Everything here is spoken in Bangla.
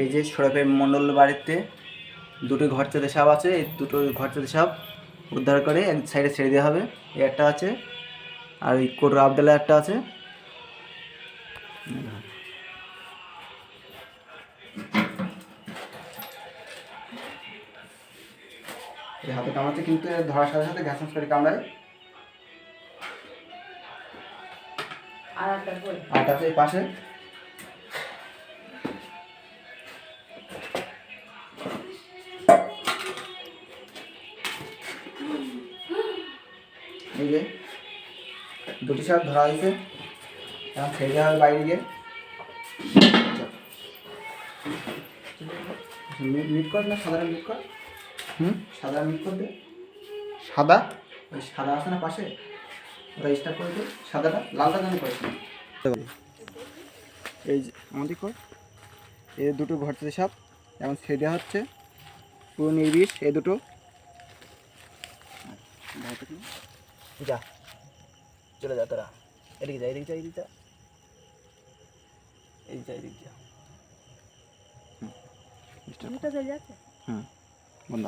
এই যে সরফে মণ্ডল বাড়িতে দুটো ঘর চেতে সাপ আছে এই দুটো ঘর চেতে সাপ উদ্ধার করে এক সাইডে ছেড়ে দেওয়া হবে। এই একটা আছে আর ওই কোটোর আবডালে একটা আছে। এই হাতে কামড়াচ্ছে কিন্তু ধরার সাথে সাথে গ্যাস করে কামড়ায়। আর একটা আর একটা আছে পাশে। এই যে দুটি সাপ ধরা হয়েছে। এখন ছেড়ে দেওয়া হবে বাইরে গিয়ে। মিট মিট কর না সাদা মিট কর। হুম? সাদা মিট কর দে। সাদা? ওই সাদা আছে না পাশে? ওটা স্টার্ট করে দে সাদাটা লালটা জানি করিস এই যে আমাদের কর। এই দুটো ঘরতে সাপ এখন ছেড়ে দেওয়া হচ্ছে। পুরো নির্বিষ এই দুটো। যা। চলে যা তোরা। এদিকে যা এদিকে যা এদিকে যা। এই যা এদিকে যা। হুম। দুটো চলে যাচ্ছে। হুম। বন্ধ।